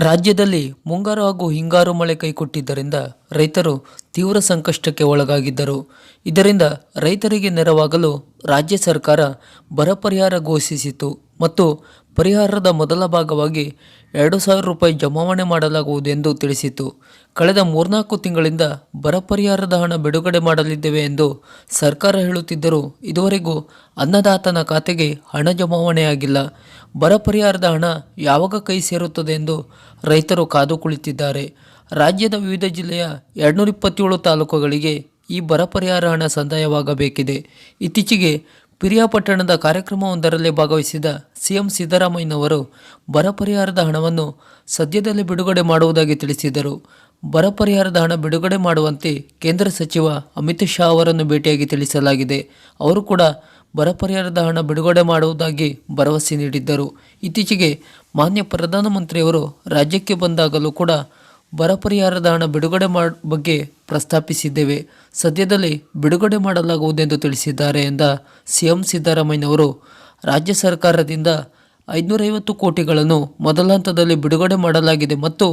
ರಾಜ್ಯದಲ್ಲಿ ಮುಂಗಾರು ಹಾಗೂ ಹಿಂಗಾರು ಮಳೆ ಕೈಕೊಟ್ಟಿದ್ದರಿಂದ ರೈತರು ತೀವ್ರ ಸಂಕಷ್ಟಕ್ಕೆ ಒಳಗಾಗಿದ್ದರು. ಇದರಿಂದ ರೈತರಿಗೆ ನೆರವಾಗಲು ರಾಜ್ಯ ಸರ್ಕಾರ ಬರ ಪರಿಹಾರ ಘೋಷಿಸಿತು ಮತ್ತು ಪರಿಹಾರದ ಮೊದಲ ಭಾಗವಾಗಿ ಎರಡು ಸಾವಿರ ರೂಪಾಯಿ ಜಮಾವಣೆ ಮಾಡಲಾಗುವುದೆಂದು ತಿಳಿಸಿತು. ಕಳೆದ ಮೂರ್ನಾಲ್ಕು ತಿಂಗಳಿಂದ ಬರ ಪರಿಹಾರದ ಹಣ ಬಿಡುಗಡೆ ಮಾಡಲಿದ್ದೇವೆ ಎಂದು ಸರ್ಕಾರ ಹೇಳುತ್ತಿದ್ದರೂ ಇದುವರೆಗೂ ಅನ್ನದಾತನ ಖಾತೆಗೆ ಹಣ ಜಮಾವಣೆಯಾಗಿಲ್ಲ ಬರ ಪರಿಹಾರದ ಹಣ ಯಾವಾಗ ಕೈ ಸೇರುತ್ತದೆ ಎಂದು ರೈತರು ಕಾದು ಕುಳಿತಿದ್ದಾರೆ. ರಾಜ್ಯದ ವಿವಿಧ ಜಿಲ್ಲೆಯ ಎರಡುನೂರ ಇಪ್ಪತ್ತೇಳು ತಾಲೂಕುಗಳಿಗೆ ಈ ಬರ ಪರಿಹಾರ ಹಣ ಸಂದಾಯವಾಗಬೇಕಿದೆ. ಇತ್ತೀಚೆಗೆ ಪಿರಿಯಾಪಟ್ಟಣದ ಕಾರ್ಯಕ್ರಮವೊಂದರಲ್ಲಿ ಭಾಗವಹಿಸಿದ ಸಿಎಂ ಸಿದ್ದರಾಮಯ್ಯನವರು ಬರ ಪರಿಹಾರದ ಹಣವನ್ನು ಸದ್ಯದಲ್ಲೇ ಬಿಡುಗಡೆ ಮಾಡುವುದಾಗಿ ತಿಳಿಸಿದರು. ಬರ ಪರಿಹಾರದ ಹಣ ಬಿಡುಗಡೆ ಮಾಡುವಂತೆ ಕೇಂದ್ರ ಸಚಿವ ಅಮಿತ್ ಶಾ ಅವರನ್ನು ಭೇಟಿಯಾಗಿ ತಿಳಿಸಲಾಗಿದೆ. ಅವರು ಕೂಡ ಬರ ಪರಿಹಾರದ ಹಣ ಬಿಡುಗಡೆ ಮಾಡುವುದಾಗಿ ಭರವಸೆ ನೀಡಿದ್ದರು. ಇತ್ತೀಚೆಗೆ ಮಾನ್ಯ ಪ್ರಧಾನಮಂತ್ರಿಯವರು ರಾಜ್ಯಕ್ಕೆ ಬಂದಾಗಲೂ ಕೂಡ ಬರ ಪರಿಹಾರದ ಹಣ ಬಿಡುಗಡೆ ಮಾಡ, ಬಗ್ಗೆ ಪ್ರಸ್ತಾಪಿಸಿದ್ದೇವೆ. ಸದ್ಯದಲ್ಲಿ ಬಿಡುಗಡೆ ಮಾಡಲಾಗುವುದೆಂದು ತಿಳಿಸಿದ್ದಾರೆ ಎಂದ ಸಿಎಂ ಸಿದ್ದರಾಮಯ್ಯನವರು. ರಾಜ್ಯ ಸರ್ಕಾರದಿಂದ ಐದುನೂರೈವತ್ತು ಕೋಟಿಗಳನ್ನು ಮೊದಲ ಹಂತದಲ್ಲಿ ಬಿಡುಗಡೆ ಮಾಡಲಾಗಿದೆ ಮತ್ತು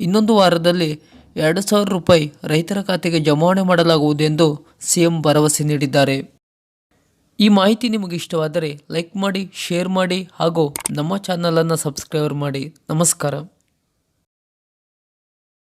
ಇನ್ನೊಂದು ವಾರದಲ್ಲಿ ಎರಡು ಸಾವಿರ ರೂಪಾಯಿ ರೈತರ ಖಾತೆಗೆ ಜಮಾವಣೆ ಮಾಡಲಾಗುವುದೆಂದು ಸಿಎಂ ಭರವಸೆ ನೀಡಿದ್ದಾರೆ. ಈ ಮಾಹಿತಿ ನಿಮಗೆ ಇಷ್ಟವಾದರೆ ಲೈಕ್ ಮಾಡಿ, ಶೇರ್ ಮಾಡಿ ಹಾಗೂ ನಮ್ಮ ಚಾನಲನ್ನು ಸಬ್ಸ್ಕ್ರೈಬ್ ಮಾಡಿ. ನಮಸ್ಕಾರ.